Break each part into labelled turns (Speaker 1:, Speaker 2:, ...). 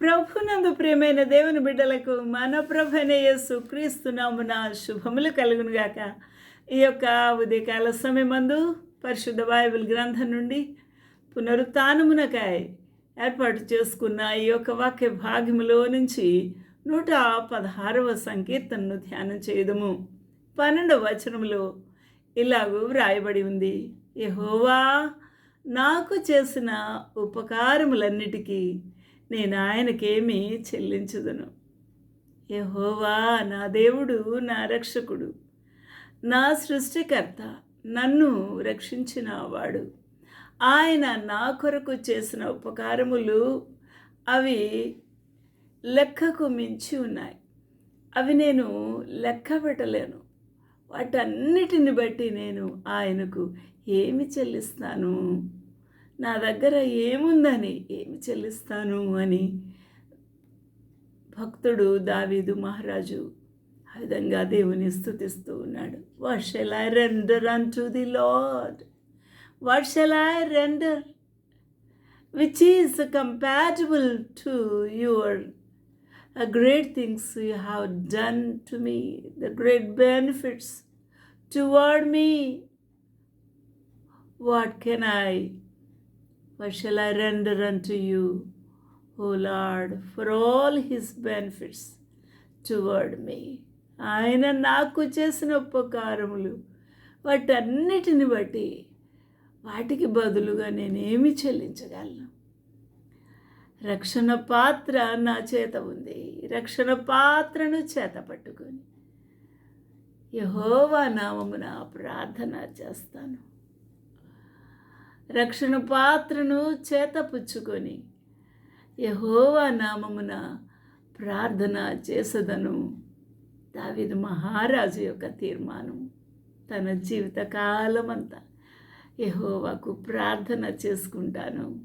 Speaker 1: ప్రభునందు ప్రియమైన దేవుని బిడ్డలకు మన ప్రభునే యేసు శుభములు కలుగునుగాక ఈ యొక్క ఉదయకాల సమయమందు పరిశుద్ధ బైబిల్ గ్రంథం నుండి పునరుత్నమునకాయ ఏర్పాటు చేసుకున్న ఈ యొక్క వాక్య భాగ్యములో నుంచి నూట పదహారవ సంకీర్తనను ధ్యానం చేయదము. పన్నెండవ వచనములో ఇలాగూ వ్రాయబడి ఉంది. యహోవా నాకు చేసిన ఉపకారములన్నిటికీ నేను ఆయనకేమీ చెల్లించుదును. యహోవా నా దేవుడు నా రక్షకుడు. నా సృష్టికర్త నన్ను రక్షించిన వాడు ఆయన నా కొరకు చేసిన ఉపకారములు అవి లెక్కకు మించి ఉన్నాయి. అవి నేను లెక్క పెట్టలేను వాటన్నిటిని బట్టి నేను ఆయనకు ఏమి చెల్లిస్తాను? నా దగ్గర ఏముందని? ఏమి చెల్లిస్తాను అని. భక్తుడు దావీదు మహారాజు ఆ విధంగా దేవుని స్థుతిస్తూ ఉన్నాడు. What shall I render unto the Lord what shall I render which is compatible to your great things things have done to me the great benefits benefits me what can I what shall I render unto you, O Lord, for all his benefits toward me? ఆయన నాకు చేసిన ఉపకారములు వాటన్నిటిని బట్టి వాటికి బదులుగా నేనేమి చెల్లించగలను? రక్షణ పాత్ర నా చేత ఉంది. రక్షణ పాత్రను చేత పట్టుకొని యహోవా నామమున ప్రార్థన చేస్తాను. రక్షణ పాత్రను చేత పుచ్చుకొని యహోవా నామమున ప్రార్థన చేసదను. దావిద మహారాజు యొక్క తీర్మానం. తన జీవితకాలం అంతా యహోవాకు ప్రార్థన చేసుకుంటాను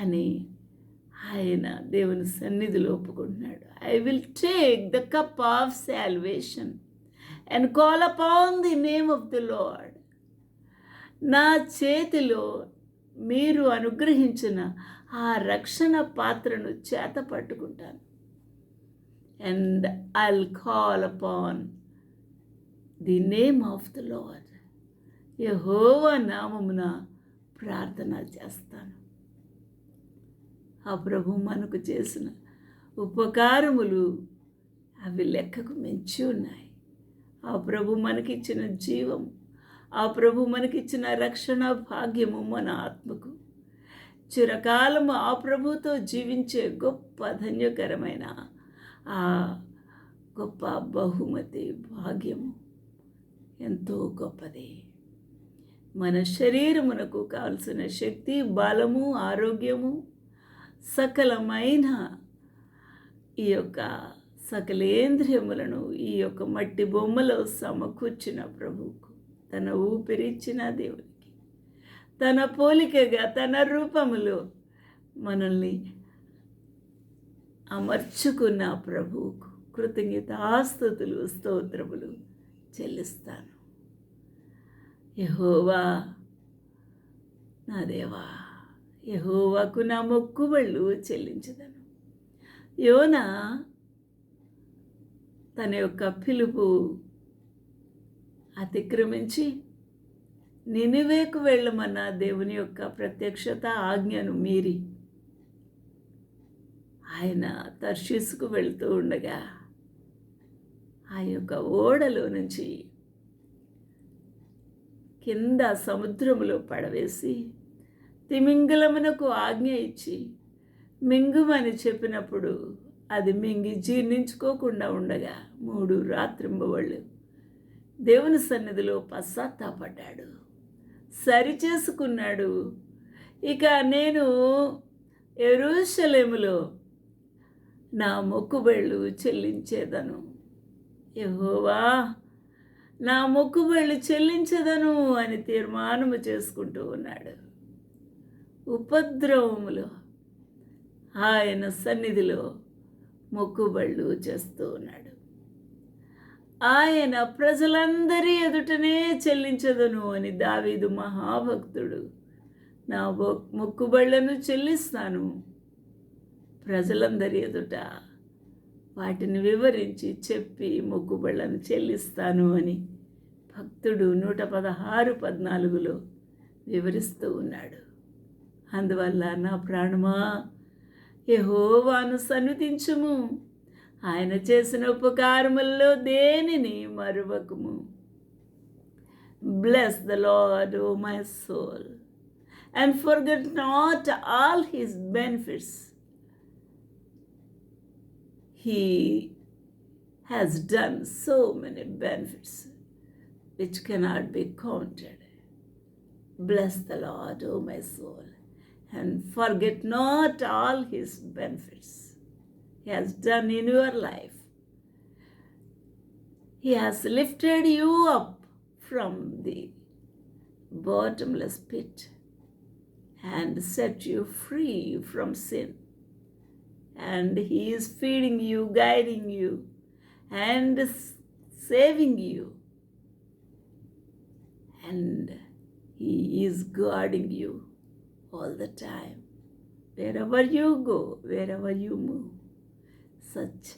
Speaker 1: అని ఆయన దేవుని సన్నిధిలో ఒప్పుకుంటున్నాడు. I will take the cup of salvation and call upon the name of the Lord నా చేతిలో మీరు అనుగ్రహించిన ఆ రక్షణ పాత్రను చేత పట్టుకుంటాను. And I'll call upon the name of the Lord యహోవ నామమున ప్రార్థన చేస్తాను. ఆ ప్రభు మనకు చేసిన ఉపకారములు అవి లెక్కకు మించి ఉన్నాయి. ఆ ప్రభు మనకిచ్చిన జీవం ఆ ప్రభు మనకిచ్చిన రక్షణ భాగ్యము మన ఆత్మకు. చిరకాలము ఆ ప్రభుతో జీవించే గొప్ప ధన్యకరమైన ఆ గొప్ప బహుమతి భాగ్యము ఎంతో గొప్పది. మన శరీరమునకు కావలసిన శక్తి బలము ఆరోగ్యము సకలమైన ఈ యొక్క సకలేంద్రియములను ఈ యొక్క మట్టి బొమ్మలో సమకూర్చిన ప్రభువుకు. తన ఊపిరిచ్చిన దేవునికి తన పోలికగా తన రూపములో మనల్ని అమర్చుకున్న ప్రభువుకు కృతజ్ఞతాస్తుతులు స్తోత్రములు చెల్లిస్తాను. యహోవా నా దేవా యహోవాకు నా మొక్కుబళ్ళు చెల్లించదను. యోన తన యొక్క పిలుపు అతిక్రమించి నినివేకు వెళ్ళమన్న దేవుని యొక్క ప్రత్యక్షత ఆజ్ఞను మీరి ఆయన తర్షీసుకు వెళుతూ ఉండగా ఆ యొక్క ఓడలో నుంచి కింద సముద్రములో పడవేసి తిమింగలమునకు ఆజ్ఞ ఇచ్చి మింగుమని చెప్పినప్పుడు అది మింగి జీర్ణించుకోకుండా ఉండగా మూడు రాత్రింబవళ్ళు దేవుని సన్నిధిలో పశ్చాత్తాపడ్డాడు. సరి చేసుకున్నాడు ఇక నేను ఎరుషలేములో నా మొక్కుబళ్ళు చెల్లించేదను. యహోవా నా మొక్కుబళ్ళు చెల్లించదను అని తీర్మానము చేసుకుంటూ ఉన్నాడు. ఉపద్రవములో ఆయన సన్నిధిలో మొక్కుబళ్ళు చేస్తూ ఉన్నాడు. ఆయన ప్రజలందరి ఎదుటనే చెల్లించదును అని దావీదు మహాభక్తుడు. నా మొక్కుబళ్ళను చెల్లిస్తాను ప్రజలందరి ఎదుట. వాటిని వివరించి చెప్పి మొక్కుబళ్ళను చెల్లిస్తాను అని భక్తుడు నూట పదహారు పద్నాలుగులో వివరిస్తూ ఉన్నాడు. అందువల్ల నా ప్రాణమా? యహోవాను సన్నుతించుము ఆయన చేసిన ఉపకారముల్లో దేనిని మరువకుము bless the Lord O my soul and forget not all his benefits he has done so many benefits which cannot be counted. Bless the Lord, O my soul, and forget not all his benefits he has done in your life. He has lifted you up from the bottomless pit and set you free from sin and He is feeding you, guiding you, and saving you. And He is guarding you all the time. Wherever you go, wherever you move, such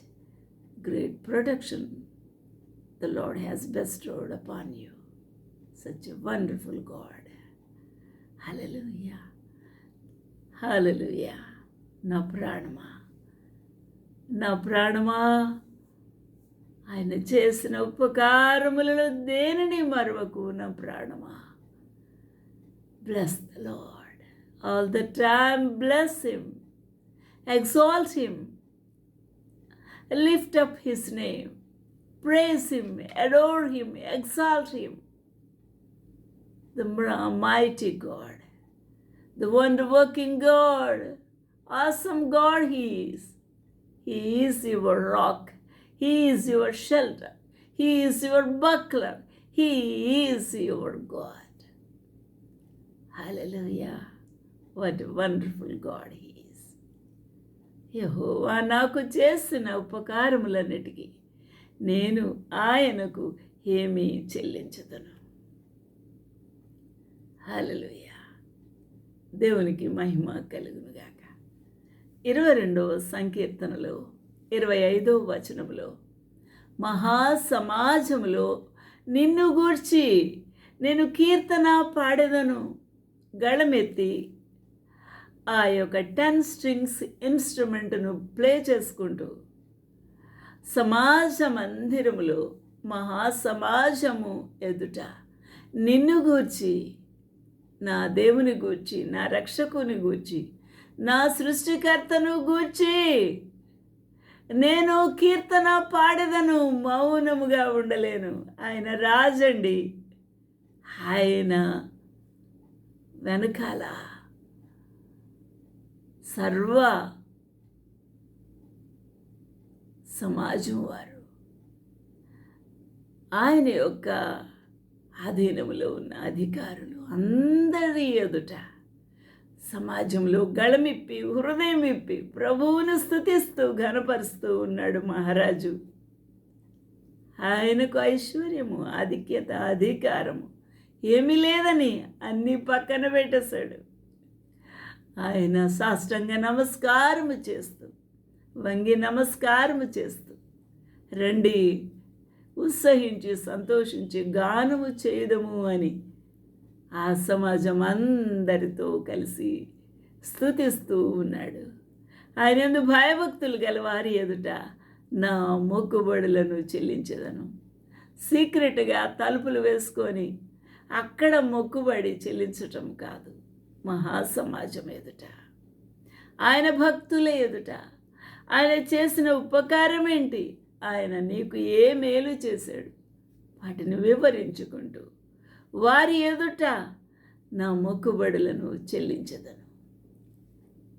Speaker 1: great protection the Lord has bestowed upon you. Such a wonderful God. Hallelujah. Hallelujah. నా ప్రాణమా నా ప్రాణమా ఆయన చేసిన ఉపకారములలో దేనిని మరవకు నా ప్రాణమా bless the Lord all the time bless him exalt him Lift up his name, praise him, adore him, exalt him. The mighty God, the wonder working God, awesome God he is. He is your rock, he is your shelter, he is your buckler, he is your God. Hallelujah. What a wonderful God He is. యహోవా నాకు చేసిన ఉపకారములన్నిటికీ నేను ఆయనకు ఏమీ చెల్లించదను. హలలుయ దేవునికి మహిమ కలుగునుగాక. ఇరవై రెండవ సంకీర్తనలో ఇరవై ఐదవ వచనములో మహాసమాజములో నిన్ను గూర్చి నేను కీర్తన పాడెదను గళమెత్తి ఆ యొక్క టెన్ స్ట్రింగ్స్ ఇన్స్ట్రుమెంట్ను ప్లే చేసుకుంటూ సమాజ మందిరములో మహాసమాజము ఎదుట నిన్ను గూర్చి నా దేవుని గూర్చి నా రక్షకుని గూర్చి నా సృష్టికర్తను గూర్చి నేను కీర్తన పాడదను మౌనముగా ఉండలేను. ఆయన రాజండి. ఆయన వెనకాల సర్వ సమాజం వారు. ఆయన యొక్క అధీనంలో ఉన్న అధికారులు అందరి ఎదుట సమాజంలో గళమిప్పి హృదయం ఇప్పి ప్రభువును స్థుతిస్తూ ఘనపరుస్తూ ఉన్నాడు మహారాజు. ఆయనకు ఐశ్వర్యము ఆధిక్యత అధికారము ఏమీ లేదని అన్నీ పక్కన పెట్టేశాడు. ఆయన సాష్టంగా నమస్కారము చేస్తూ వంగి నమస్కారము చేస్తూ రండి ఉత్సహించి సంతోషించి గానము చేయదము అని ఆ సమాజం అందరితో కలిసి స్థుతిస్తూ ఉన్నాడు. ఆయన ఎందు భయభక్తులు గల వారి ఎదుట నా మొక్కుబడులను చెల్లించదను. సీక్రెట్గా తలుపులు వేసుకొని అక్కడ మొక్కుబడి చెల్లించటం కాదు. మహాసమాజం ఎదుట. ఆయన భక్తుల ఎదుట. ఆయన చేసిన ఉపకారం ఏంటి? ఆయన నీకు ఏ మేలు చేశాడు? వాటిని వివరించుకుంటూ వారి ఎదుట నా మొక్కుబడులను చెల్లించదను.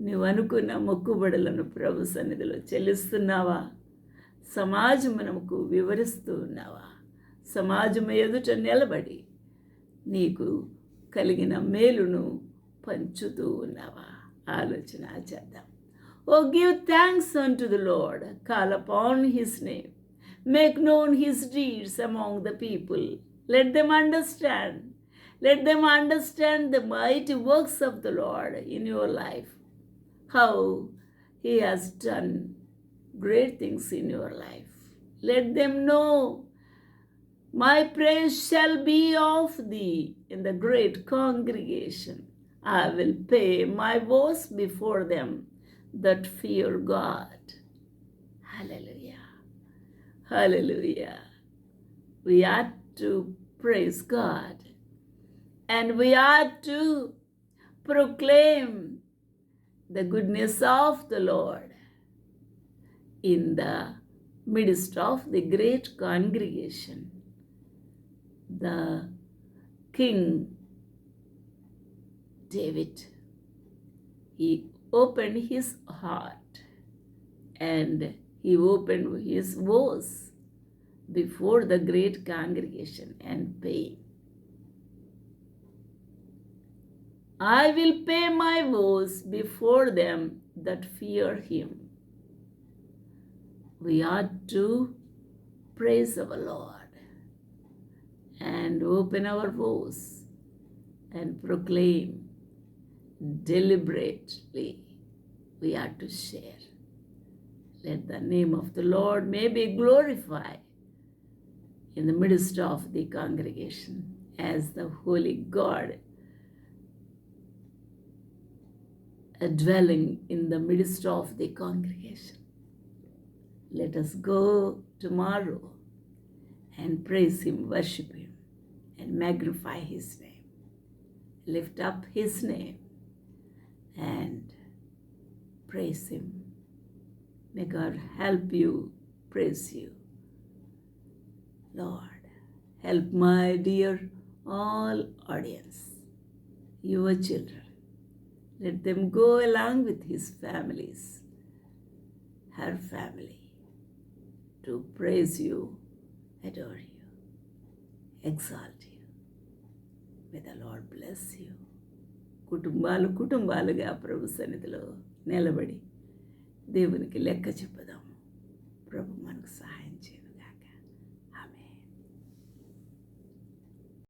Speaker 1: నువ్వు అనుకున్న మొక్కుబడులను ప్రభు సన్నిధిలో చెల్లిస్తున్నావా? సమాజమునకు వివరిస్తూ ఉన్నావా? సమాజం ఎదుట నిలబడి నీకు కలిగిన మేలును పంచుతూ ఉన్నావా ఆలోచన చేద్దాం O give thanks unto the Lord call upon his name make known his deeds among the people let them understand let them understand the mighty works of the Lord in your life how He has done great things in your life. Let them know my praise shall be of thee in the great congregation. I will pay my voice before them that fear God. Hallelujah. Hallelujah. We are to praise God and we are to proclaim the goodness of the Lord in the midst of the great congregation. The King David, he opened his heart and he opened his voice before the great congregation and paid. I will pay my vows before them that fear him. We ought to praise our Lord and open our vows and proclaim deliberately. We are to share. Let the name of the Lord may be glorified in the midst of the congregation as the Holy God a dwelling in the midst of the congregation. Let us go tomorrow and praise Him, worship Him, and magnify His name. Lift up His name and praise Him. May God help you, praise you. Lord, help my dear all audience, your children. Let them go along with his families, her family, to praise you, adore you, exalt you. May the Lord bless you. కుటుంబాలు కుటుంబాలుగా ప్రభు సన్నిధిలో నిలబడి దేవునికి లెక్క చెప్పుదాము. ప్రభు మనకు సహాయం